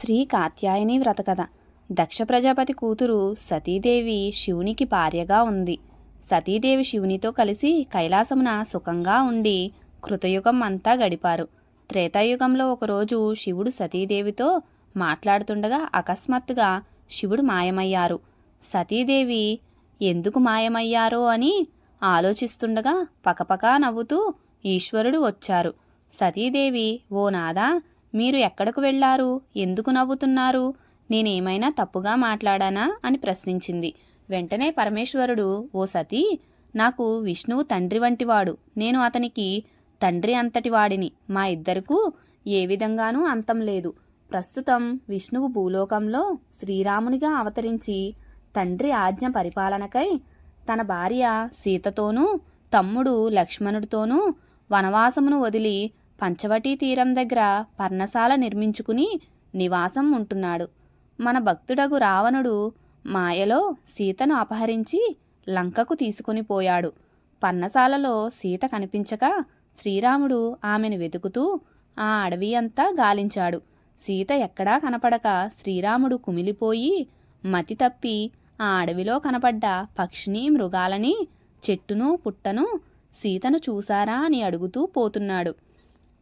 శ్రీ కాత్యాయని వ్రతకథ. దక్ష ప్రజాపతి కూతురు సతీదేవి శివునికి భార్యగా ఉంది. సతీదేవి శివునితో కలిసి కైలాసమున సుఖంగా ఉండి కృతయుగం అంతా గడిపారు. త్రేతాయుగంలో ఒకరోజు శివుడు సతీదేవితో మాట్లాడుతుండగా అకస్మాత్తుగా శివుడు మాయమయ్యారు. సతీదేవి ఎందుకు మాయమయ్యారో అని ఆలోచిస్తుండగా పకపకా నవ్వుతూ ఈశ్వరుడు వచ్చారు. సతీదేవి ఓ నాదా మీరు ఎక్కడకు వెళ్ళారు ఎందుకు నవ్వుతున్నారు? నేనేమైనా తప్పుగా మాట్లాడానా? అని ప్రశ్నించింది. వెంటనే పరమేశ్వరుడు ఓ సతీ నాకు విష్ణువు తండ్రి వంటివాడు. నేను అతనికి తండ్రి అంతటి వాడిని. మా ఇద్దరకు ఏ విధంగానూ అంతం లేదు. ప్రస్తుతం విష్ణువు భూలోకంలో శ్రీరామునిగా అవతరించి తండ్రి ఆజ్ఞ పరిపాలనకై తన భార్య సీతతోనూ తమ్ముడు లక్ష్మణుడితోనూ వనవాసమును వదిలి పంచవటీ తీరం దగ్గర పర్ణశాల నిర్మించుకుని నివాసం ఉంటున్నాడు. మన భక్తుడగు రావణుడు మాయలో సీతను అపహరించి లంకకు తీసుకుని పోయాడు. పర్ణశాలలో సీత కనిపించక శ్రీరాముడు ఆమెను వెతుకుతూ ఆ అడవి అంతా గాలించాడు. సీత ఎక్కడా కనపడక శ్రీరాముడు కుమిలిపోయి మతి తప్పి ఆ అడవిలో కనపడ్డ పక్షిని మృగాలని చెట్టును పుట్టను సీతను చూశారా అని అడుగుతూ పోతున్నాడు.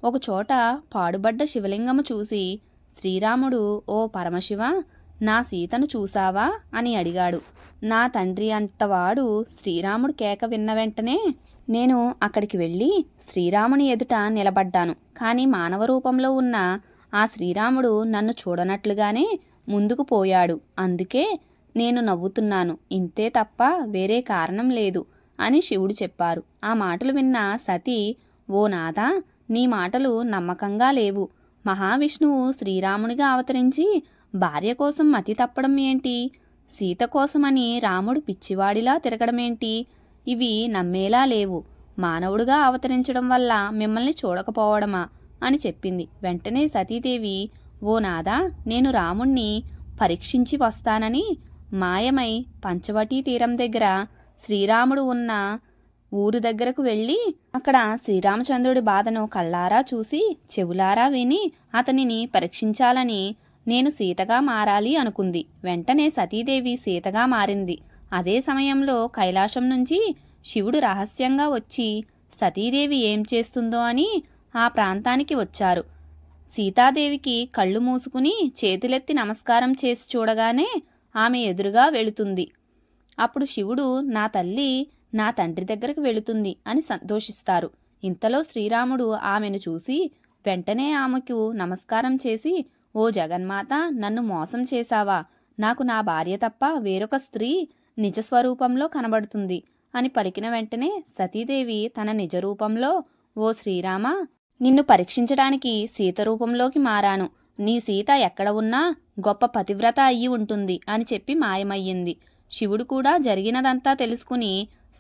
ఒకచోట పాడుబడ్డ శివలింగము చూసి శ్రీరాముడు ఓ పరమశివ నా సీతను చూసావా? అని అడిగాడు. నా తండ్రి అంతవాడు శ్రీరాముడు కేక విన్న వెంటనే నేను అక్కడికి వెళ్ళి శ్రీరాముని ఎదుట నిలబడ్డాను. కానీ మానవ రూపంలో ఉన్న ఆ శ్రీరాముడు నన్ను చూడనట్లుగానే ముందుకు పోయాడు. అందుకే నేను నవ్వుతున్నాను. ఇంతే తప్ప వేరే కారణం లేదు అని శివుడు చెప్పారు. ఆ మాటలు విన్న సతీ ఓ నాదా నీ మాటలు నమ్మకంగా లేవు. మహావిష్ణువు శ్రీరామునిగా అవతరించి భార్య కోసం మతి తప్పడం ఏంటి? సీత కోసమని రాముడు పిచ్చివాడిలా తిరగడమేంటి ఇవి నమ్మేలా లేవు. మానవుడుగా అవతరించడం వల్ల మిమ్మల్ని చూడకపోవడమా? అని చెప్పింది. వెంటనే సతీదేవి ఓ నాదా నేను రాముణ్ణి పరీక్షించి వస్తానని మాయమై పంచవటీ తీరం దగ్గర శ్రీరాముడు ఉన్న ఊరు దగ్గరకు వెళ్ళి అక్కడ శ్రీరామచంద్రుడి బాధను కళ్ళారా చూసి చెవులారా విని అతనిని పరీక్షించాలని నేను సీతగా మారాలి అనుకుంది. వెంటనే సతీదేవి సీతగా మారింది. అదే సమయంలో కైలాసం నుంచి శివుడు రహస్యంగా వచ్చి సతీదేవి ఏం చేస్తుందో అని ఆ ప్రాంతానికి వచ్చారు. సీతాదేవికి కళ్ళు మూసుకుని చేతులెత్తి నమస్కారం చేసి చూడగానే ఆమె ఎదురుగా వెళుతుంది. అప్పుడు శివుడు నా తల్లి నా తండ్రి దగ్గరకు వెళుతుంది అని సంతోషిస్తారు. ఇంతలో శ్రీరాముడు ఆమెను చూసి వెంటనే ఆమెకు నమస్కారం చేసి ఓ జగన్మాత నన్ను మోసం చేశావా? నాకు నా భార్య తప్ప వేరొక స్త్రీ నిజస్వరూపంలో కనబడుతుంది అని పలికిన వెంటనే సతీదేవి తన నిజ రూపంలో ఓ శ్రీరామ నిన్ను పరీక్షించడానికి సీత రూపంలోకి మారాను. నీ సీత ఎక్కడ ఉన్నా గొప్ప పతివ్రత అయ్యి ఉంటుంది అని చెప్పి మాయమయ్యింది. శివుడు కూడా జరిగినదంతా తెలుసుకుని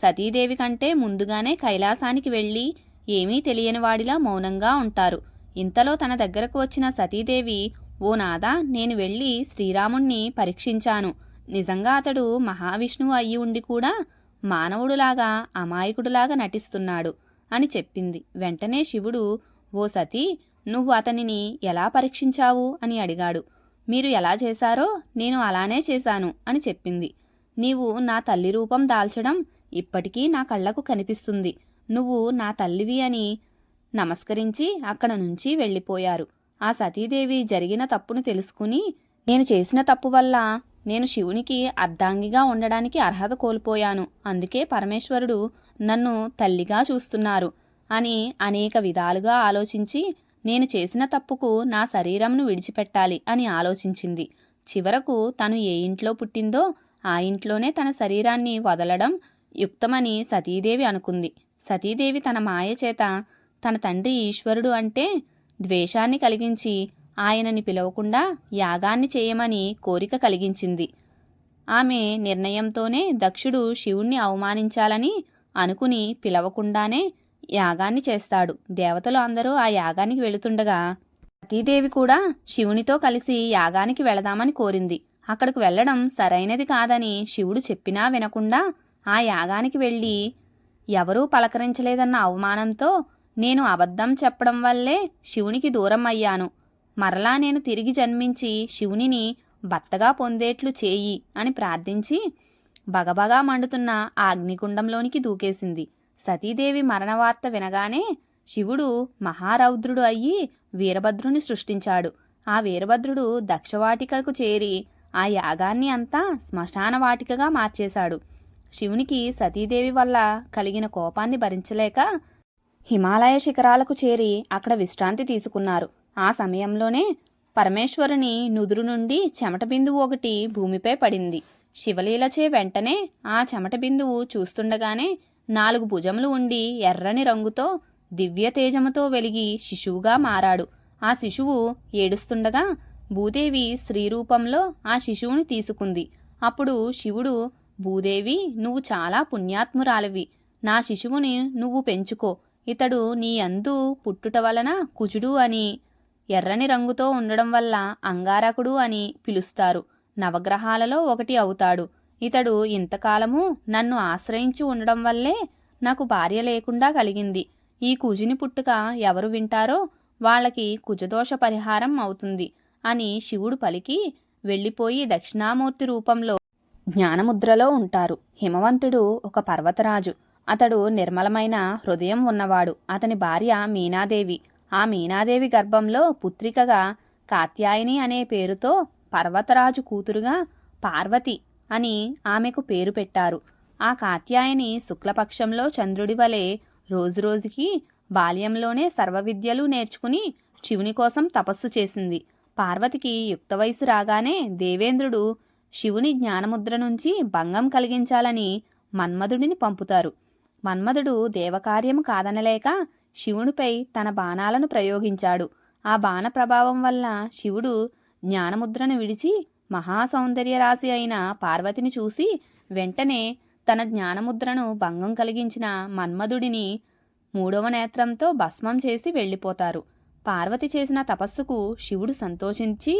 సతీదేవి కంటే ముందుగానే కైలాసానికి వెళ్ళి ఏమీ తెలియని వాడిలా మౌనంగా ఉంటారు. ఇంతలో తన దగ్గరకు వచ్చిన సతీదేవి ఓ నాదా నేను వెళ్ళి శ్రీరాముణ్ణి పరీక్షించాను. నిజంగా అతడు మహావిష్ణువు అయ్యి ఉండి కూడా మానవుడులాగా అమాయకుడులాగా నటిస్తున్నాడు అని చెప్పింది. వెంటనే శివుడు ఓ సతీ నువ్వు అతనిని ఎలా పరీక్షించావు? అని అడిగాడు. మీరు ఎలా చేశారో నేను అలానే చేశాను అని చెప్పింది. నీవు నా తల్లి రూపం దాల్చడం ఇప్పటికీ నా కళ్ళకు కనిపిస్తుంది. నువ్వు నా తల్లివి అని నమస్కరించి అక్కడ నుంచి వెళ్ళిపోయారు. ఆ సతీదేవి జరిగిన తప్పును తెలుసుకుని నేను చేసిన తప్పు వల్ల నేను శివునికి అర్ధాంగిగా ఉండడానికి అర్హత కోల్పోయాను. అందుకే పరమేశ్వరుడు నన్ను తల్లిగా చూస్తున్నారు అని అనేక విధాలుగా ఆలోచించి నేను చేసిన తప్పుకు నా శరీరంను విడిచిపెట్టాలి అని ఆలోచించింది. చివరకు తను ఏ ఇంట్లో పుట్టిందో ఆ ఇంట్లోనే తన శరీరాన్ని వదలడం యుక్తమని సతీదేవి అనుకుంది. సతీదేవి తన మాయ చేత తన తండ్రి ఈశ్వరుడు అంటే ద్వేషాన్ని కలిగించి ఆయనని పిలవకుండా యాగాన్ని చేయమని కోరిక కలిగించింది. ఆమె నిర్ణయంతోనే దక్షుడు శివుణ్ణి అవమానించాలని అనుకుని పిలవకుండానే యాగాన్ని చేస్తాడు. దేవతలు అందరూ ఆ యాగానికి వెళుతుండగా సతీదేవి కూడా శివునితో కలిసి యాగానికి వెళదామని కోరింది. అక్కడికి వెళ్ళడం సరైనది కాదని శివుడు చెప్పినా వినకుండా ఆ యాగానికి వెళ్ళి ఎవరూ పలకరించలేదన్న అవమానంతో నేను అబద్ధం చెప్పడం వల్లే శివునికి దూరం అయ్యాను. మరలా నేను తిరిగి జన్మించి శివునిని భర్తగా పొందేట్లు చేయి అని ప్రార్థించి బగబగా మండుతున్న ఆ అగ్నికుండంలోనికి దూకేసింది. సతీదేవి మరణవార్త వినగానే శివుడు మహారౌద్రుడు అయ్యి వీరభద్రుని సృష్టించాడు. ఆ వీరభద్రుడు దక్షవాటికకు చేరి ఆ యాగాన్ని అంతా శ్మశాన వాటికగా మార్చేశాడు. శివునికి సతీదేవి వల్ల కలిగిన కోపాన్ని భరించలేక హిమాలయ శిఖరాలకు చేరి అక్కడ విశ్రాంతి తీసుకున్నారు. ఆ సమయంలోనే పరమేశ్వరుని నుదురు నుండి చెమట బిందువు ఒకటి భూమిపై పడింది. శివలీలచే వెంటనే ఆ చెమట బిందువు చూస్తుండగానే నాలుగు భుజములు ఉండి ఎర్రని రంగుతో దివ్య తేజముతో వెలిగి శిశువుగా మారాడు. ఆ శిశువు ఏడుస్తుండగా భూదేవి స్త్రీ రూపంలో ఆ శిశువుని తీసుకుంది. అప్పుడు శివుడు భూదేవి నువ్వు చాలా పుణ్యాత్మురాలివి. నా శిశువుని నువ్వు పెంచుకో. ఇతడు నీ అందు పుట్టుట వలన కుజుడు అని ఎర్రని రంగుతో ఉండడం వల్ల అంగారకుడు అని పిలుస్తారు. నవగ్రహాలలో ఒకటి అవుతాడు. ఇతడు ఇంతకాలము నన్ను ఆశ్రయించి ఉండడం వల్లే నాకు భార్య లేకుండా కలిగింది. ఈ కుజుని పుట్టుక ఎవరు వింటారో వాళ్ళకి కుజదోష పరిహారం అవుతుంది అని శివుడు పలికి వెళ్ళిపోయి దక్షిణామూర్తి రూపంలో జ్ఞానముద్రలో ఉంటారు. హిమవంతుడు ఒక పర్వతరాజు. అతడు నిర్మలమైన హృదయం ఉన్నవాడు. అతని భార్య మీనాదేవి. ఆ మీనాదేవి గర్భంలో పుత్రికగా కాత్యాయని అనే పేరుతో పర్వతరాజు కూతురుగా పార్వతి అని ఆమెకు పేరు పెట్టారు. ఆ కాత్యాయని శుక్లపక్షంలో చంద్రుడి వలె రోజురోజుకి బాల్యంలోనే సర్వ విద్యలు నేర్చుకుని శివుని కోసం తపస్సు చేసింది. పార్వతికి యుక్త వయసు రాగానే దేవేంద్రుడు శివుని జ్ఞానముద్ర నుంచి భంగం కలిగించాలని మన్మధుడిని పంపుతారు. మన్మధుడు దేవకార్యం కాదనలేక శివునిపై తన బాణాలను ప్రయోగించాడు. ఆ బాణ ప్రభావం వల్ల శివుడు జ్ఞానముద్రను విడిచి మహాసౌందర్య రాశి అయిన పార్వతిని చూసి వెంటనే తన జ్ఞానముద్రను భంగం కలిగించిన మన్మధుడిని మూడవ నేత్రంతో భస్మం చేసి వెళ్ళిపోతారు. పార్వతి చేసిన తపస్సుకు శివుడు సంతోషించి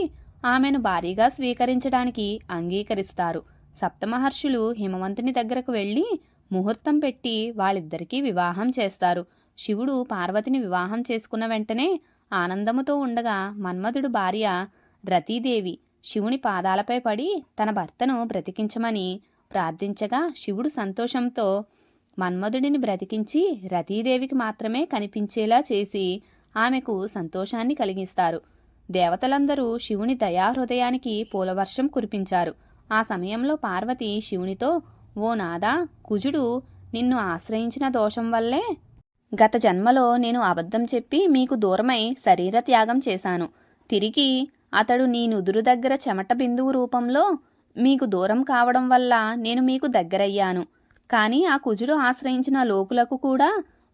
ఆమెను భారీగా స్వీకరించడానికి అంగీకరిస్తారు. సప్తమహర్షులు హిమవంతుని దగ్గరకు వెళ్ళి ముహూర్తం పెట్టి వాళ్ళిద్దరికీ వివాహం చేస్తారు. శివుడు పార్వతిని వివాహం చేసుకున్న వెంటనే ఆనందముతో ఉండగా మన్మధుడు భార్య రతీదేవి శివుని పాదాలపై పడి తన భర్తను బ్రతికించమని ప్రార్థించగా శివుడు సంతోషంతో మన్మధుడిని బ్రతికించి రతీదేవికి మాత్రమే కనిపించేలా చేసి ఆమెకు సంతోషాన్ని కలిగిస్తారు. దేవతలందరూ శివుని దయాహృదయానికి పూలవర్షం కురిపించారు. ఆ సమయంలో పార్వతి శివునితో ఓ నాదా కుజుడు నిన్ను ఆశ్రయించిన దోషం వల్లే గత జన్మలో నేను అబద్ధం చెప్పి మీకు దూరమై శరీర త్యాగం చేశాను. తిరిగి అతడు నీ నుదురు దగ్గర చెమట బిందువు రూపంలో మీకు దూరం కావడం వల్ల నేను మీకు దగ్గరయ్యాను. కానీ ఆ కుజుడు ఆశ్రయించిన లోకులకు కూడా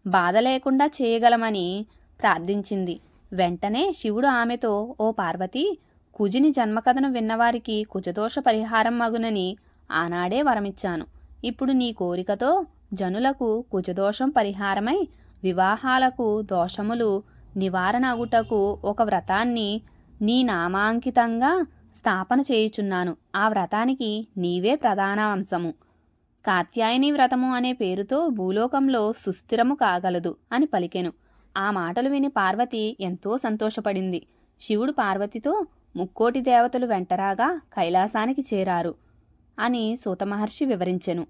బాధ లేకుండా చేయగలమని ప్రార్థించింది. వెంటనే శివుడు ఆమెతో ఓ పార్వతి కుజిని జన్మకథను విన్నవారికి కుజదోష పరిహారం మగునని ఆనాడే వరమిచ్చాను. ఇప్పుడు నీ కోరికతో జనులకు కుజదోషం పరిహారమై వివాహాలకు దోషములు నివారణ అగుటకు ఒక వ్రతాన్ని నీ నామాంకితంగా స్థాపన చేయుచున్నాను. ఆ వ్రతానికి నీవే ప్రధాన అంశము. కాత్యాయని వ్రతము అనే పేరుతో భూలోకంలో సుస్థిరము కాగలదు అని పలికెను. ఆ మాటలు విని పార్వతి ఎంతో సంతోషపడింది. శివుడు పార్వతితో ముక్కోటి దేవతలు వెంటరాగా కైలాసానికి చేరారు అని సూతమహర్షి వివరించెను.